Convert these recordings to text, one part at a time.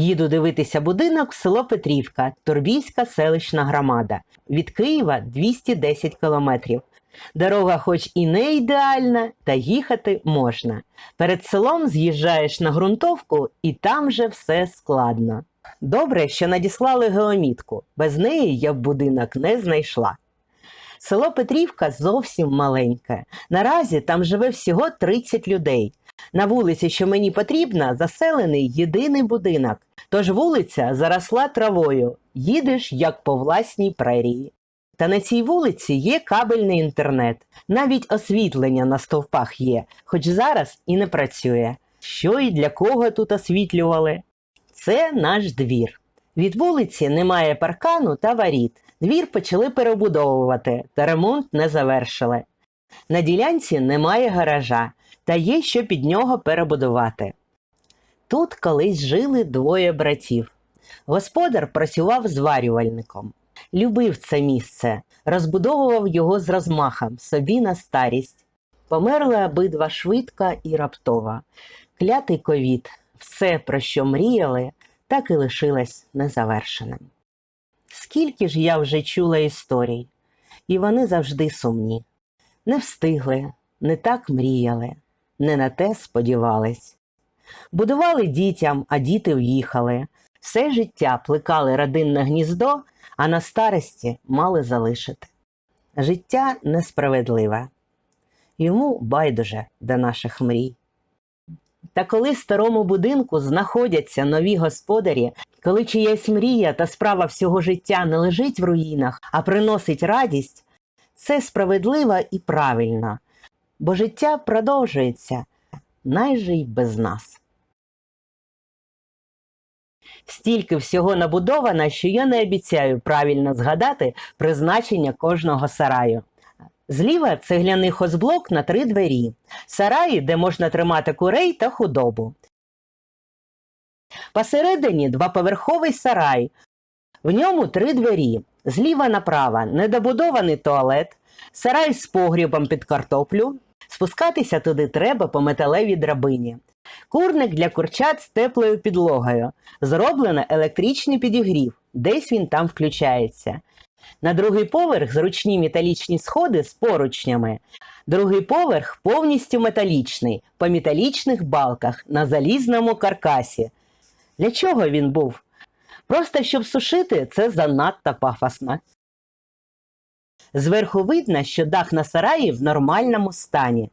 Їду дивитися будинок в село Петрівка, Торбійська селищна громада. Від Києва 210 кілометрів. Дорога хоч і не ідеальна, та їхати можна. Перед селом з'їжджаєш на ґрунтовку, і там же все складно. Добре, що надіслали геомітку, без неї я б будинок не знайшла. Село Петрівка зовсім маленьке. Наразі там живе всього 30 людей. На вулиці, що мені потрібна, заселений єдиний будинок. Тож вулиця заросла травою. Їдеш як по власній прерії. Та на цій вулиці є кабельний інтернет. Навіть освітлення на стовпах є, хоч зараз і не працює. Що і для кого тут освітлювали? Це наш двір. Від вулиці немає паркану та воріт. Двір почали перебудовувати, та ремонт не завершили. На ділянці немає гаража, та є що під нього перебудувати. Тут колись жили двоє братів. Господар працював зварювальником, любив це місце, розбудовував його з розмахом собі на старість. Померли обидва швидко і раптово. Клятий ковід, все, про що мріяли, так і лишилось незавершеним. Скільки ж я вже чула історій, і вони завжди сумні. Не встигли, не так мріяли, не на те сподівались. Будували дітям, а діти в'їхали. Все життя плекали родинне гніздо, а на старості мали залишити. Життя несправедливе. Йому байдуже до наших мрій. Та коли в старому будинку знаходяться нові господарі, коли чиясь мрія та справа всього життя не лежить в руїнах, а приносить радість, це справедливо і правильно, бо життя продовжується, найже й без нас. Стільки всього набудовано, що я не обіцяю правильно згадати призначення кожного сараю. Зліва цегляний хозблок на три двері, сараї, де можна тримати курей та худобу. Посередині двоповерховий сарай. В ньому три двері. Зліва направо недобудований туалет, сарай з погрібом під картоплю. Спускатися туди треба по металевій драбині. Курник для курчат з теплою підлогою. Зроблено електричний підігрів, десь він там включається. На другий поверх зручні металічні сходи з поручнями. Другий поверх повністю металічний, по металічних балках на залізному каркасі. Для чого він був? Просто щоб сушити це занадто пафосно. Зверху видно, що дах на сараї в нормальному стані.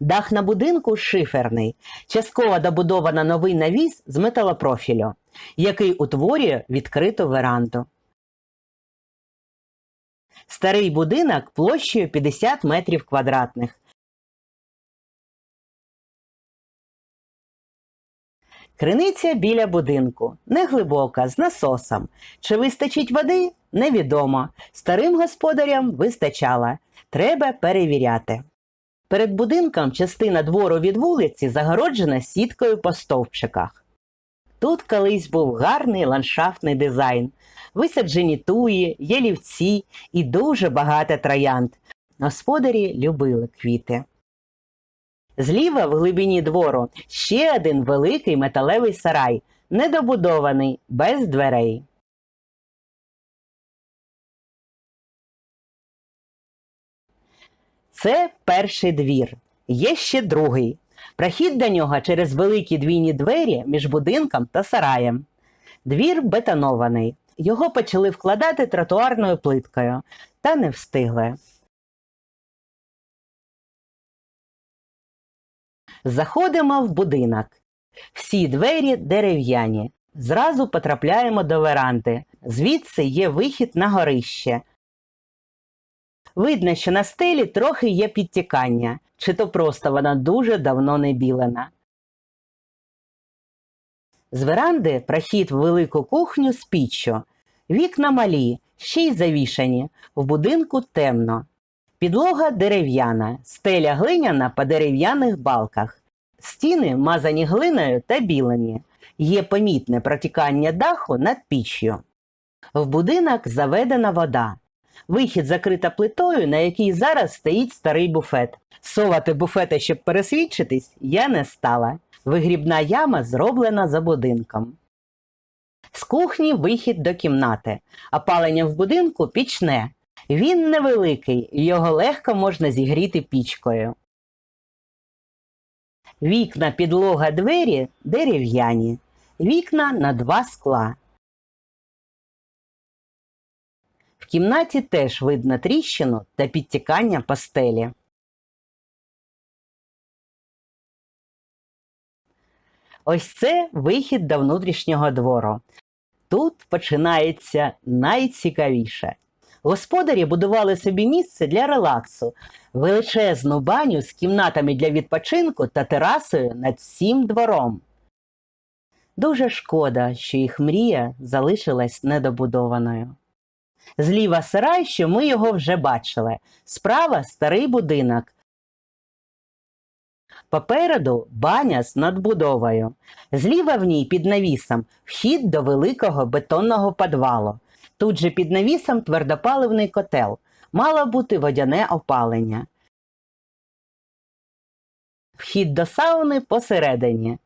Дах на будинку шиферний, частково добудовано новий навіс з металопрофілю, який утворює відкриту веранду. Старий будинок площею 50 метрів квадратних. Криниця біля будинку, неглибока, з насосом. Чи вистачить води? Невідомо. Старим господарям вистачало. Треба перевіряти. Перед будинком частина двору від вулиці загороджена сіткою по стовпчиках. Тут колись був гарний ландшафтний дизайн, висаджені туї, ялівці і дуже багато троянд. Господарі любили квіти. Зліва в глибині двору ще один великий металевий сарай, недобудований, без дверей. Це перший двір. Є ще другий. Прохід до нього через великі двійні двері між будинком та сараєм. Двір бетонований. Його почали вкладати тротуарною плиткою, та не встигли. Заходимо в будинок. Всі двері дерев'яні. Зразу потрапляємо до веранди. Звідси є вихід на горище. Видно, що на стелі трохи є підтікання, чи то просто вона дуже давно не білена. З веранди прохід в велику кухню з піччю. Вікна малі, ще й завішані, в будинку темно. Підлога дерев'яна, стеля глиняна по дерев'яних балках. Стіни мазані глиною та білені. Є помітне протікання даху над піччю. В будинок заведена вода. Вихід закрита плитою, на якій зараз стоїть старий буфет. Совати буфета, щоб пересвідчитись, я не стала. Вигрібна яма зроблена за будинком. З кухні вихід до кімнати. Опалення в будинку пічне. Він невеликий, його легко можна зігріти пічкою. Вікна, підлога, двері дерев'яні. Вікна на два скла. В кімнаті теж видно тріщину та підтікання постелі. Ось це вихід до внутрішнього двору. Тут починається найцікавіше. Господарі будували собі місце для релаксу, величезну баню з кімнатами для відпочинку та терасою над всім двором. Дуже шкода, що їх мрія залишилась недобудованою. Зліва сарай, що ми його вже бачили, справа старий будинок. Попереду баня з надбудовою. Зліва в ній під навісом вхід до великого бетонного підвалу. Тут же під навісом твердопаливний котел. Мало бути водяне опалення. Вхід до сауни посередині.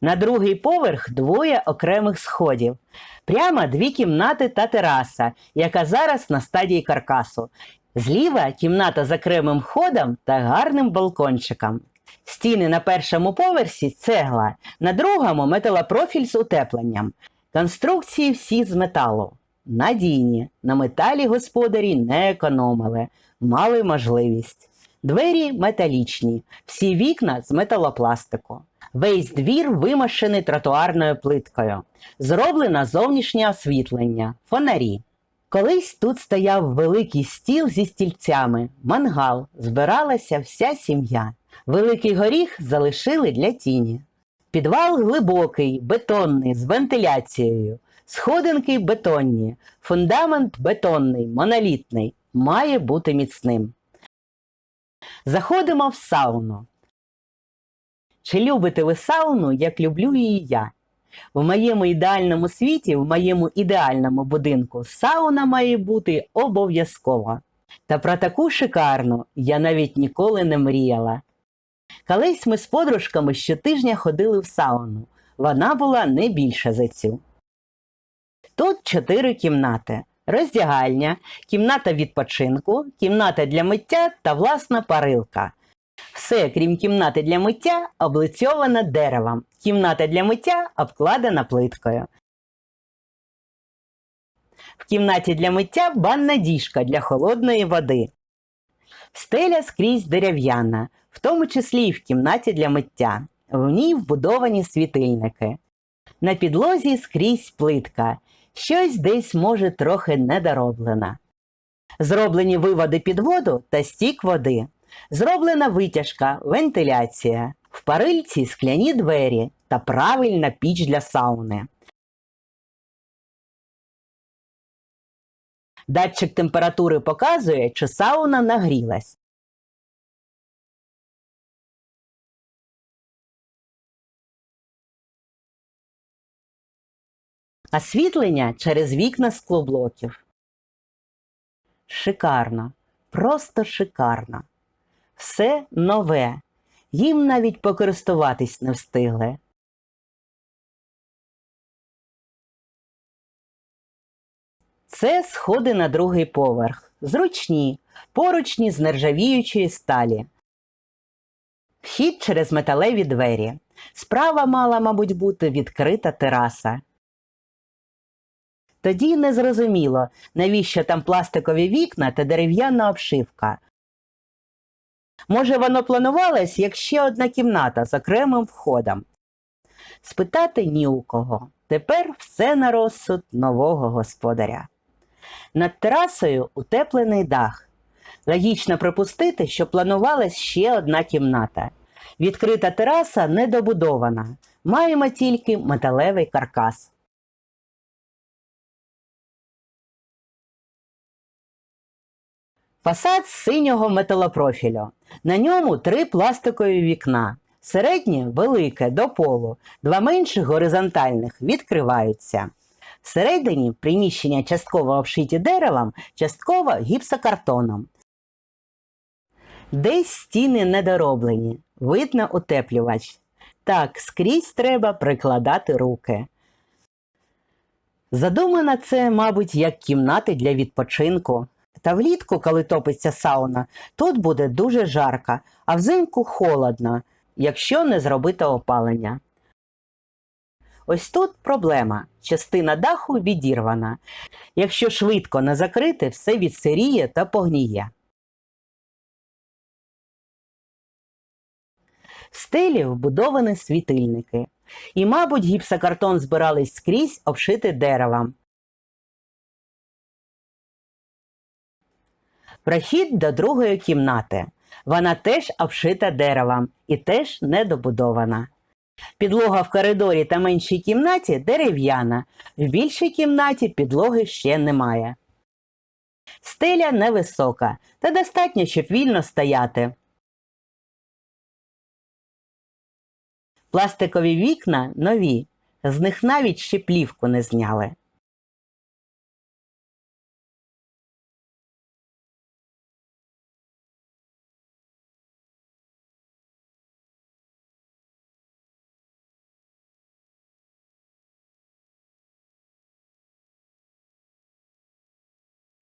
На другий поверх двоє окремих сходів. Прямо дві кімнати та тераса, яка зараз на стадії каркасу. Зліва кімната з окремим ходом та гарним балкончиком. Стіни на першому поверсі цегла, на другому металопрофіль з утепленням. Конструкції всі з металу. Надійні, на металі господарі не економили, мали можливість. Двері металічні, всі вікна з металопластику. Весь двір вимощений тротуарною плиткою. Зроблено зовнішнє освітлення, фонарі. Колись тут стояв великий стіл зі стільцями, мангал, збиралася вся сім'я. Великий горіх залишили для тіні. Підвал глибокий, бетонний, з вентиляцією. Сходинки бетонні, фундамент бетонний, монолітний, має бути міцним. Заходимо в сауну. Чи любите ви сауну, як люблю її я? В моєму ідеальному світі, в моєму ідеальному будинку сауна має бути обов'язково. Та про таку шикарну я навіть ніколи не мріяла. Колись ми з подружками щотижня ходили в сауну. Вона була не більша за цю. Тут чотири кімнати: роздягальня, кімната відпочинку, кімната для миття та власна парилка. Все, крім кімнати для миття, облицьована деревом. Кімната для миття обкладена плиткою. В кімнаті для миття банна діжка для холодної води. Стеля скрізь дерев'яна, в тому числі і в кімнаті для миття. В ній вбудовані світильники. На підлозі скрізь плитка. Щось десь може трохи недороблена. Зроблені виводи під воду та стік води. Зроблена витяжка, вентиляція, в парильці скляні двері та правильна піч для сауни. Датчик температури показує, чи сауна нагрілась. Освітлення через вікна склоблоків. Шикарно, просто шикарно. Все нове. Їм навіть покористуватись не встигли. Це сходи на другий поверх. Зручні, поручні з нержавіючої сталі. Вхід через металеві двері. Справа мала, мабуть, бути відкрита тераса. Тоді не зрозуміло, навіщо там пластикові вікна та дерев'яна обшивка. Може, воно планувалось як ще одна кімната з окремим входом. Спитати ні у кого. Тепер все на розсуд нового господаря. Над терасою утеплений дах. Логічно припустити, що планувалась ще одна кімната. Відкрита тераса недобудована. Маємо тільки металевий каркас. Фасад синього металопрофілю. На ньому три пластикові вікна. Середнє велике до полу, два менших горизонтальних відкриваються. Всередині приміщення частково обшиті деревом, частково гіпсокартоном. Десь стіни недороблені, видно утеплювач. Так, скрізь треба прикладати руки. Задумано це, мабуть, як кімнати для відпочинку. Та влітку, коли топиться сауна, тут буде дуже жарко, а взимку холодно, якщо не зробити опалення. Ось тут проблема. Частина даху відірвана. Якщо швидко не закрити, все відсиріє та погніє. В стелі вбудовані світильники. І, мабуть, гіпсокартон збирались скрізь обшити деревом. Прохід до другої кімнати. Вона теж обшита деревом і теж недобудована. Підлога в коридорі та меншій кімнаті дерев'яна, в більшій кімнаті підлоги ще немає. Стеля невисока, та достатньо, щоб вільно стояти. Пластикові вікна нові, з них навіть ще плівку не зняли.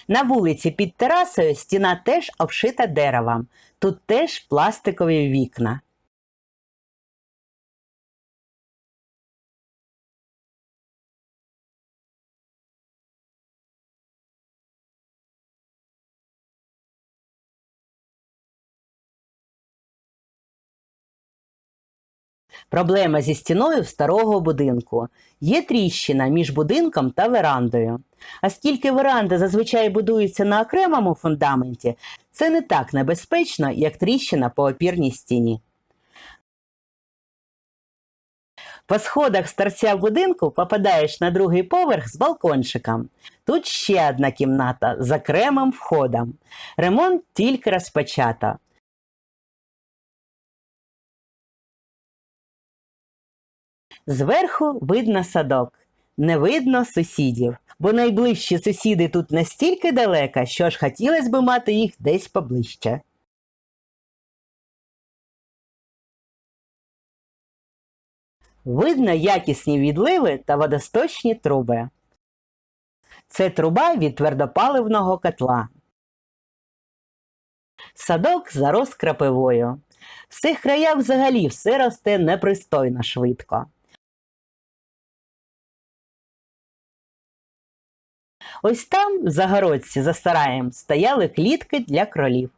На вулиці під терасою стіна теж обшита деревом. Тут теж пластикові вікна. Проблема зі стіною старого будинку. Є тріщина між будинком та верандою. Оскільки веранда зазвичай будується на окремому фундаменті, це не так небезпечно, як тріщина по опірній стіні. По сходах з торця будинку попадаєш на другий поверх з балкончиком. Тут ще одна кімната з окремим входом. Ремонт тільки розпочато. Зверху видно садок, не видно сусідів, бо найближчі сусіди тут настільки далеко, що ж хотілося б мати їх десь поближче. Видно якісні відливи та водосточні труби. Це труба від твердопаливного котла. Садок зарос крапивою. В цих краях взагалі все росте непристойно швидко. Ось там, в загородці за сараєм, стояли клітки для кролів.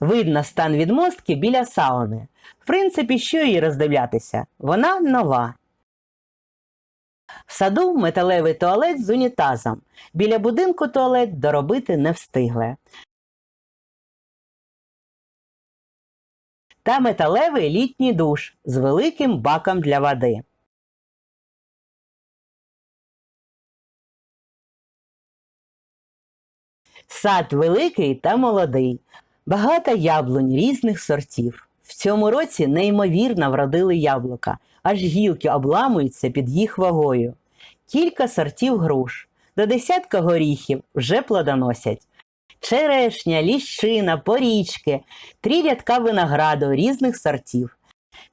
Видно стан відмостки біля сауни. В принципі, що її роздивлятися? Вона нова. В саду металевий туалет з унітазом. Біля будинку туалет доробити не встигли. Та металевий літній душ з великим баком для води. Сад великий та молодий, багато яблунь різних сортів. В цьому році неймовірно вродили яблука, аж гілки обламуються під їх вагою. Кілька сортів груш, до десятка горіхів вже плодоносять. Черешня, ліщина, порічки, три рядка винограду різних сортів.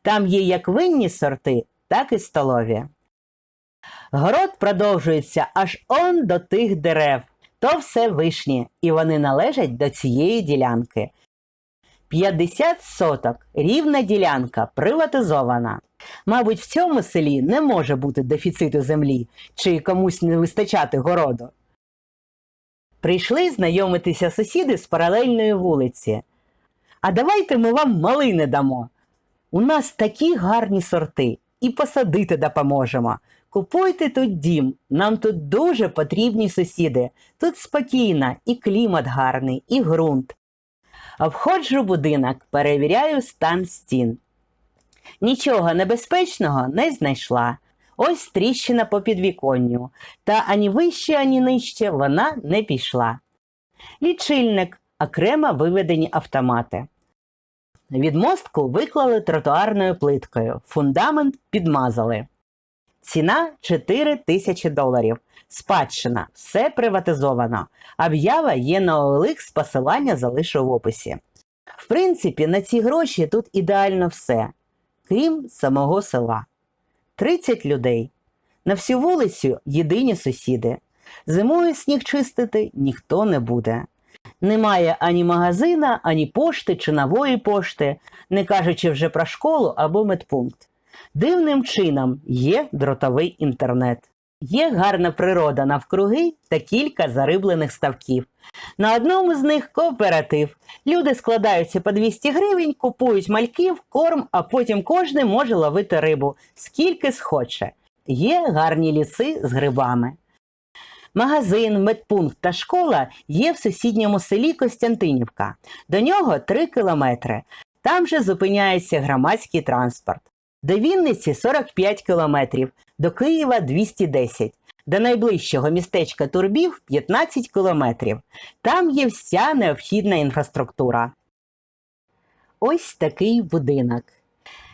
Там є як винні сорти, так і столові. Город продовжується аж он до тих дерев. То все вишні, і вони належать до цієї ділянки. 50 соток, рівна ділянка, приватизована. Мабуть, в цьому селі не може бути дефіциту землі, чи комусь не вистачати городу. Прийшли знайомитися сусіди з паралельної вулиці. А давайте ми вам малини дамо. У нас такі гарні сорти, і посадити допоможемо. Купуйте тут дім, нам тут дуже потрібні сусіди. Тут спокійно, і клімат гарний, і ґрунт. Обходжу будинок, перевіряю стан стін. Нічого небезпечного не знайшла. Ось тріщина по підвіконню, та ані вище, ані нижче вона не пішла. Лічильник, окремо виведені автомати. Відмостку виклали тротуарною плиткою, фундамент підмазали. Ціна 4 тисячі доларів. Спадщина, все приватизовано. Об'ява є на OLX, посилання залишу в описі. В принципі, на ці гроші тут ідеально все, крім самого села. 30 людей. На всю вулицю єдині сусіди. Зимою сніг чистити ніхто не буде. Немає ані магазина, ані пошти чи нової пошти, не кажучи вже про школу або медпункт. Дивним чином є дротовий інтернет. Є гарна природа навкруги та кілька зариблених ставків. На одному з них кооператив. Люди складаються по 200 гривень, купують мальків, корм, а потім кожен може ловити рибу, скільки схоче. Є гарні ліси з грибами. Магазин, медпункт та школа є в сусідньому селі Костянтинівка. До нього 3 кілометри. Там же зупиняється громадський транспорт. До Вінниці 45 кілометрів, до Києва 210, до найближчого містечка Турбів 15 кілометрів. Там є вся необхідна інфраструктура. Ось такий будинок.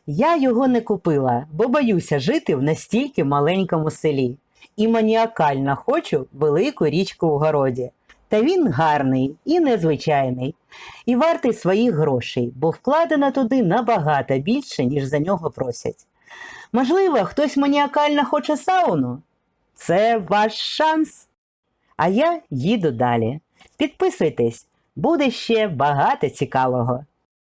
Я його не купила, бо боюся жити в настільки маленькому селі. І маніакально хочу велику річку в городі. Та він гарний і незвичайний, і вартий своїх грошей, бо вкладено туди набагато більше, ніж за нього просять. Можливо, хтось маніакально хоче сауну? Це ваш шанс. А я їду далі. Підписуйтесь, буде ще багато цікавого.